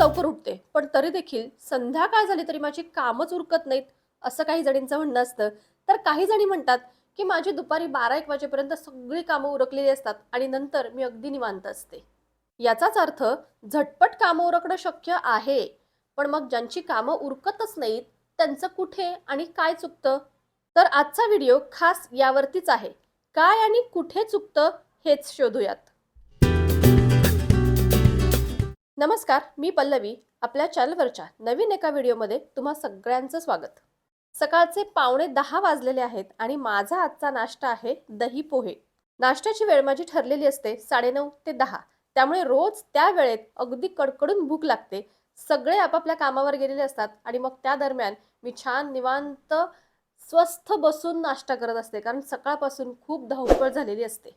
लवकर उठते. पण तरी देखील संध्याकाळ झाली तरी माझी कामच उरकत नाहीत असं काही जणींचं म्हणणं असतं. तर काही जणी म्हणतात की माझी दुपारी बारा एक वाजेपर्यंत सगळी कामं उरकलेली असतात आणि नंतर मी अगदी निवांत असते. याचाच अर्थ झटपट कामं उरकणं शक्य आहे. पण मग ज्यांची कामं उरकतच नाहीत त्यांचं कुठे आणि काय चुकतं? तर आजचा व्हिडिओ खास यावरतीच आहे. काय आणि कुठे चुकतं हेच शोधूयात. नमस्कार मी पल्लवी आपल्या चॅनलवरच्या नवीन एका व्हिडिओमध्ये तुम्हा सगळ्यांचं स्वागत. सकाळचे पावणे दहा वाजलेले आहेत आणि माझा आजचा नाश्ता आहे दही पोहे. नाश्त्याची वेळ माझी ठरलेली असते साडेनऊ ते दहा. त्यामुळे रोज त्या वेळेत अगदी कडकडून भूक लागते. सगळे आपापल्या कामावर गेलेले असतात आणि मग त्या दरम्यान मी छान निवांत स्वस्थ बसून नाश्ता करत असते कारण सकाळपासून खूप धावपळ झालेली असते.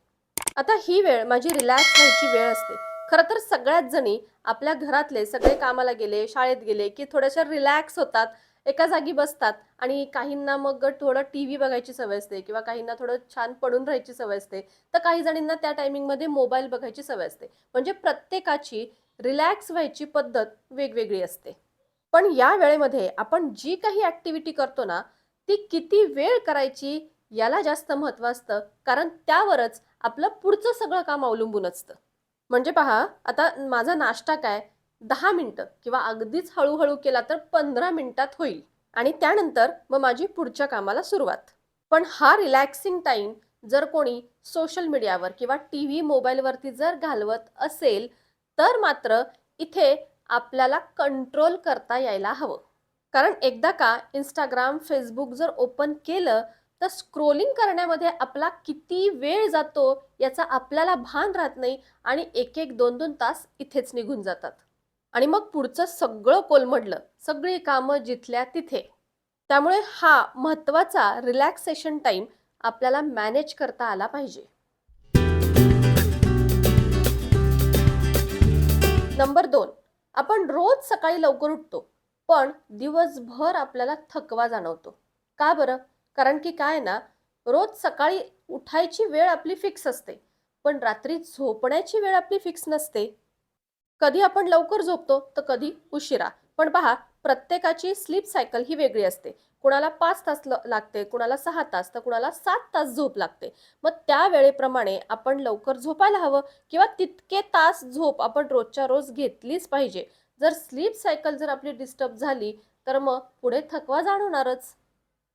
आता ही वेळ माझी रिलॅक्स व्हायची वेळ असते. खरं तर सगळ्याच जणी आपल्या घरातले सगळे कामाला गेले शाळेत गेले की थोड्याशा रिलॅक्स होतात एका जागी बसतात आणि काहींना मग थोडं टी व्ही बघायची सवय असते किंवा काहींना थोडं छान पडून राहायची सवय असते तर काही जणींना त्या टायमिंगमध्ये मोबाईल बघायची सवय असते. म्हणजे प्रत्येकाची रिलॅक्स व्हायची पद्धत वेगवेगळी असते. पण या वेळेमध्ये आपण जी काही ॲक्टिव्हिटी करतो ना ती किती वेळ करायची याला जास्त महत्त्व असतं कारण त्यावरच आपलं पुढचं सगळं काम अवलंबून असतं. म्हणजे पहा आता माझा नाश्ता काय? दहा मिनटं किंवा अगदीच हळूहळू केला तर पंधरा मिनिटात होईल. आणि त्यानंतर मग माझी पुढच्या कामाला सुरुवात. पण हा रिलॅक्सिंग टाईम जर कोणी सोशल मीडियावर किंवा टी व्ही मोबाईलवरती जर घालवत असेल तर मात्र इथे आपल्याला कंट्रोल करता यायला हवं. कारण एकदा का इंस्टाग्राम फेसबुक जर ओपन केलं तर स्क्रोलिंग करण्यामध्ये आपला किती वेळ जातो याचा आपल्याला भान राहत नाही आणि एक एक दोन दोन तास इथेच निघून जातात. आणि मग पुढचं सगळं कोलमडलं सगळी कामं जिथल्या तिथे. त्यामुळे हा महत्त्वाचा रिलॅक्सेशन टाईम आपल्याला मॅनेज करता आला पाहिजे. नंबर दोन आपण रोज सकाळी लवकर उठतो पण दिवसभर आपल्याला थकवा जाणवतो. का बरं? कारण की काय ना रोज सकाळी उठायची वेळ आपली फिक्स असते. पण रात्री झोपण्याची वेळ आपली फिक्स नसते. कधी आपण लवकर झोपतो तर कधी उशिरा. पण पहा प्रत्येकाची स्लीप सायकल ही वेगळी असते. कुणाला पाच तास ल- लागते कुणाला सहा तास तर कुणाला सात तास झोप लागते. मग त्या वेळेप्रमाणे आपण लवकर झोपायला हवं किंवा तितके तास झोप आपण रोजच्या रोज घेतलीच पाहिजे. जर स्लीप सायकल जर आपली डिस्टर्ब झाली तर मग पुढे थकवा जाणवणारच.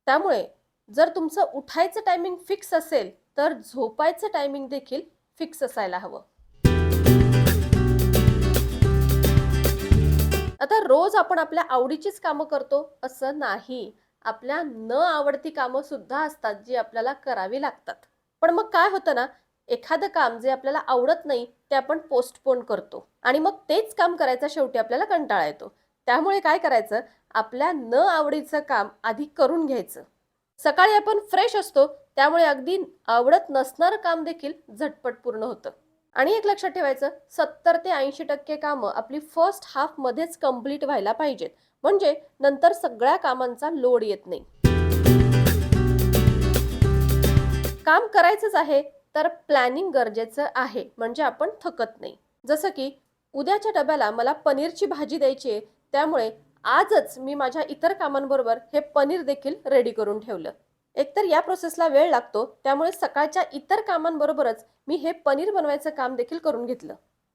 त्यामुळे जर तुमचं उठायचं टायमिंग फिक्स असेल तर झोपायचं टायमिंग देखील फिक्स असायला हवं. आता रोज आपण आपल्या आवडीचीच कामं करतो असं नाही. आपल्या न आवडती कामं सुद्धा असतात जी आपल्याला करावी लागतात. पण मग काय होतं ना एखादं काम जे आपल्याला आवडत नाही ते आपण पोस्टपोन करतो. आणि मग तेच काम करायचं शेवटी आपल्याला कंटाळा येतो. त्यामुळे काय करायचं आपल्या न आवडीचं काम आधी करून घ्यायचं. सकाळी आपण फ्रेश असतो त्यामुळे अगदी आवडत नसणारं काम देखील झटपट पूर्ण होतं. आणि एक लक्षात ठेवायचं सत्तर ते ऐंशी टक्के कामं आपली फर्स्ट हाफमध्येच कंप्लीट व्हायला पाहिजेत. म्हणजे नंतर सगळ्या कामांचा लोड येत नाही. काम करायचंच आहे तर प्लॅनिंग गरजेचं आहे म्हणजे आपण थकत नाही. जसं की उद्याच्या डब्याला मला पनीरची भाजी द्यायची आहे त्यामुळे आजच मी माझ्या इतर कामांबरोबर हे पनीर देखील रेडी करून ठेवलं. एकतर या प्रोसेसला वेळ लागतो त्यामुळे सकाळच्या इतर कामांबरोबरच मी हे पनीर बनवायचं काम देखील करून घेतलं.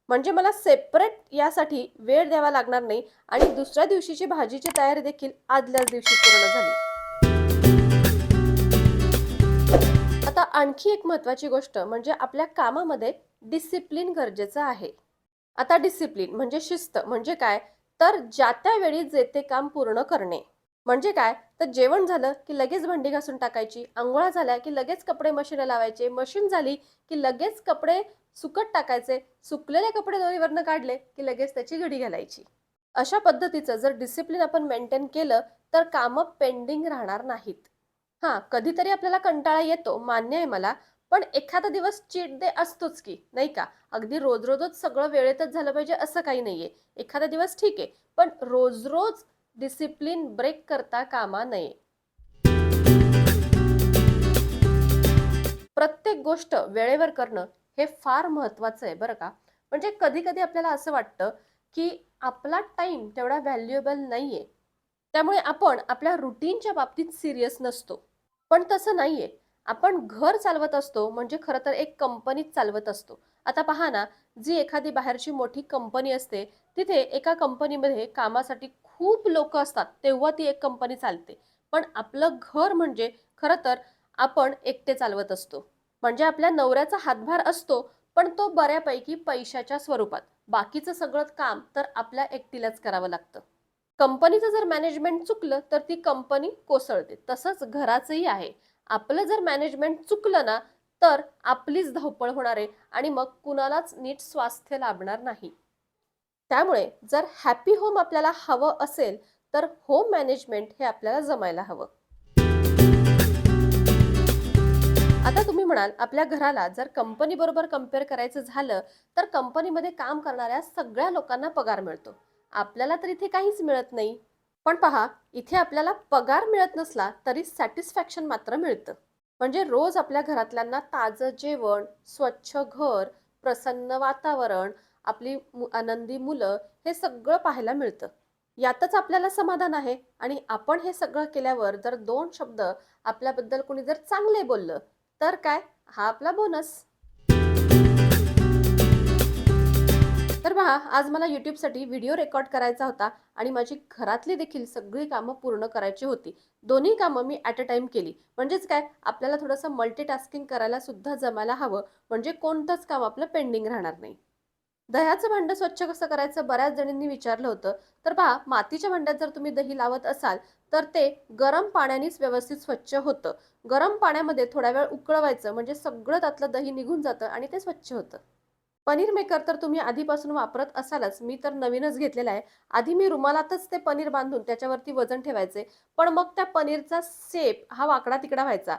म्हणजे मला सेपरेट यासाठी वेळ द्यावा लागणार नाही आणि दुसऱ्या दिवशीची भाजीची तयारी देखील आदल्याच दिवशी पूर्ण झाली. आता आणखी एक महत्वाची गोष्ट म्हणजे आपल्या कामामध्ये डिसिप्लिन गरजेचं आहे. आता डिसिप्लिन म्हणजे शिस्त म्हणजे काय? तर ज्या त्या वेळी जे ते काम पूर्ण करणे. म्हणजे काय? तर जेवण झालं की लगेच भांडी घासून टाकायची आंघोळा झाल्या की लगेच कपडे मशीनला लावायचे मशीन झाली की लगेच कपडे सुकत टाकायचे सुकलेले कपडे दोरीवरनं काढले की लगेच त्याची घडी घालायची. अशा पद्धतीचं जर डिसिप्लिन आपण मेंटेन केलं तर कामं पेंडिंग राहणार नाहीत. हां कधीतरी आपल्याला कंटाळा येतो मान्य आहे मला पण एखादा दिवस चीट डे असतोच की नाही का? अगदी रोज रोजच सगळं वेळेतच झालं पाहिजे असं काही नाहीये. एखादा दिवस ठीक आहे पण रोज रोज डिसिप्लिन ब्रेक करता कामा नये. प्रत्येक गोष्ट वेळेवर करणं हे फार महत्वाचं आहे बरं का? म्हणजे कधी कधी आपल्याला असं वाटतं की आपला टाईम तेवढा व्हॅल्युएबल नाही आहे त्यामुळे आपण आपल्या रुटीनच्या बाबतीत सिरियस नसतो. पण तसं नाही आहे आपण घर चालवत असतो म्हणजे खरं तर एक कंपनीच चालवत असतो. आता पहा ना जी एखादी बाहेरची मोठी कंपनी असते तिथे एका कंपनीमध्ये कामासाठी खूप लोक असतात तेव्हा ती एक कंपनी चालते. पण आपलं घर म्हणजे खरं तर आपण एकटे चालवत असतो. म्हणजे आपल्या नवऱ्याचा हातभार असतो पण तो बऱ्यापैकी पैशाच्या स्वरूपात. बाकीचं सगळं काम तर आपल्या एकटीलाच करावं लागतं. कंपनीचं जर मॅनेजमेंट चुकलं तर ती कंपनी कोसळते. तसंच घराचंही आहे. आपलं जर मॅनेजमेंट चुकलं ना तर आपलीच धावपळ होणार आहे आणि मग कुणालाच नीट स्वास्थ्य लाभणार नाही. त्यामुळे जर हॅपी होम आपल्याला हवं असेल तर होम मॅनेजमेंट हे आपल्याला जमायला हवं. आता तुम्ही म्हणाल आपल्या घराला जर कंपनी बरोबर कंपेअर करायचं झालं तर कंपनीमध्ये काम करणाऱ्या सगळ्या लोकांना पगार मिळतो. आपल्याला तर इथे काहीच मिळत नाही. पण पहा इथे आपल्याला पगार मिळत नसला तरी सॅटिस्फॅक्शन मात्र मिळतं. म्हणजे रोज आपल्या घरातल्यांना ताजं जेवण स्वच्छ घर प्रसन्न वातावरण आपली आनंदी मुलं हे सगळं पाहायला मिळतं. यातच आपल्याला समाधान आहे आणि आपण हे सगळं केल्यावर जर दोन शब्द आपल्याबद्दल कोणी जर चांगले बोललं तर काय? हा आपला बोनस तर पहा आज मला यूट्यूबसाठी व्हिडिओ रेकॉर्ड करायचा होता आणि माझी घरातली देखील सगळी कामं पूर्ण करायची होती. दोन्ही कामं मी ॲट अ टाईम केली. म्हणजेच काय? आपल्याला थोडंसं मल्टीटास्किंग करायला सुद्धा जमायला हवं. म्हणजे कोणतंच काम आपलं पेंडिंग राहणार नाही. दह्याचं भांडं स्वच्छ कसं करायचं? बऱ्याच जणींनी विचारलं होतं. तर पहा मातीच्या भांड्यात जर तुम्ही दही लावत असाल तर ते गरम पाण्यानेच व्यवस्थित स्वच्छ होतं. गरम पाण्यामध्ये थोडा वेळ उकळवायचं. म्हणजे सगळं त्यातलं दही निघून जातं आणि ते स्वच्छ होतं. पनीर मेकर तर तुम्ही आधीपासून वापरत असालच. मी तर नवीनच घेतलेला आहे. आधी मी रुमालातच ते पनीर बांधून त्याच्यावरती वजन ठेवायचे. पण मग त्या पनीरचा शेप हा वाकडा तिकडा व्हायचा.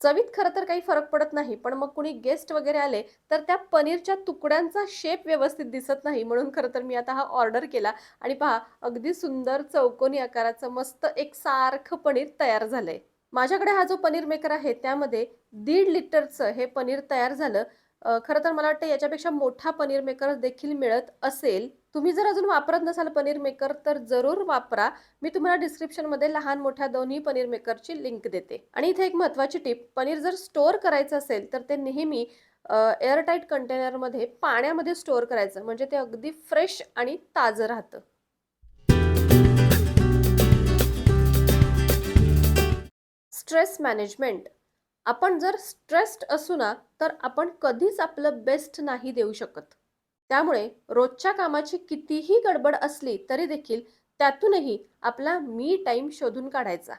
चवीत खरं तर काही फरक पडत नाही पण मग कुणी गेस्ट वगैरे आले तर त्या पनीरच्या तुकड्यांचा शेप व्यवस्थित दिसत नाही. म्हणून खरं तर मी आता हा ऑर्डर केला. आणि पहा अगदी सुंदर चौकोनी आकाराचं मस्त एक सारखं पनीर तयार झालंय. माझ्याकडे हा जो पनीर मेकर आहे त्यामध्ये दीड लिटरचं हे पनीर तयार झालं. खरं तर मला वाटतं याच्यापेक्षा मोठा पनीर मेकर देखील मिळत असेल. तुम्ही जर अजून वापरत नसाल पनीर मेकर तर जरूर वापरा. मी तुम्हाला डिस्क्रिप्शनमध्ये लहान मोठ्या दोन्ही पनीर मेकरची लिंक देते. आणि इथे एक महत्त्वाची टिप पनीर जर स्टोअर करायचं असेल तर ते नेहमी एअरटाईट कंटेनरमध्ये पाण्यामध्ये स्टोअर करायचं. म्हणजे ते अगदी फ्रेश आणि ताजं राहतं. स्ट्रेस मॅनेजमेंट आपण जर स्ट्रेस्ड असू ना तर आपण कधीच आपलं बेस्ट नाही देऊ शकत. त्यामुळे रोजच्या कामाची कितीही गडबड असली तरी देखील त्यातूनही आपला मी टाईम शोधून काढायचा.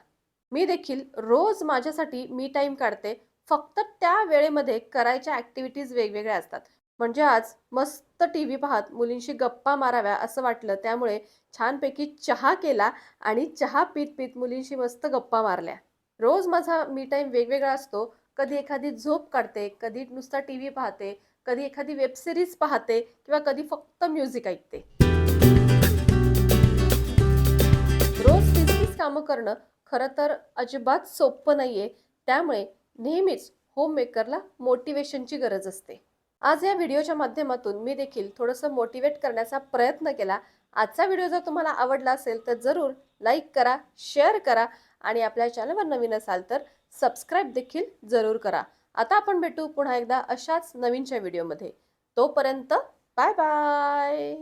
मी देखील रोज माझ्यासाठी मी टाईम काढते. फक्त त्या वेळेमध्ये करायच्या ॲक्टिव्हिटीज वेगवेगळ्या असतात. म्हणजे आज मस्त टी व्ही पाहत मुलींशी गप्पा माराव्या असं वाटलं. त्यामुळे छानपैकी चहा केला आणि चहा पीत पीत मुलींशी मस्त गप्पा मारल्या. रोज माझा मी टाईम वेगवेगळा असतो. कधी एखादी झोप काढते कधी नुसता टी व्ही पाहते कधी एखादी वेबसिरीज पाहते किंवा कधी फक्त म्युझिक ऐकते. रोज तीच कामं करणं खरं तर अजिबात सोपं नाहीये. त्यामुळे नेहमीच होममेकरला मोटिवेशनची गरज असते. आज या व्हिडिओच्या माध्यमातून मी देखील थोडंसं मोटिवेट करण्याचा प्रयत्न केला. आजचा व्हिडिओ जर तुम्हाला आवडला असेल तर जरूर लाईक करा शेअर करा आणि आपल्या चॅनलवर नवीन असाल तर सबस्क्राईब देखील जरूर करा. आता आपण भेटू पुन्हा एकदा अशाच नवीनच्या व्हिडिओमध्ये तोपर्यंत बाय बाय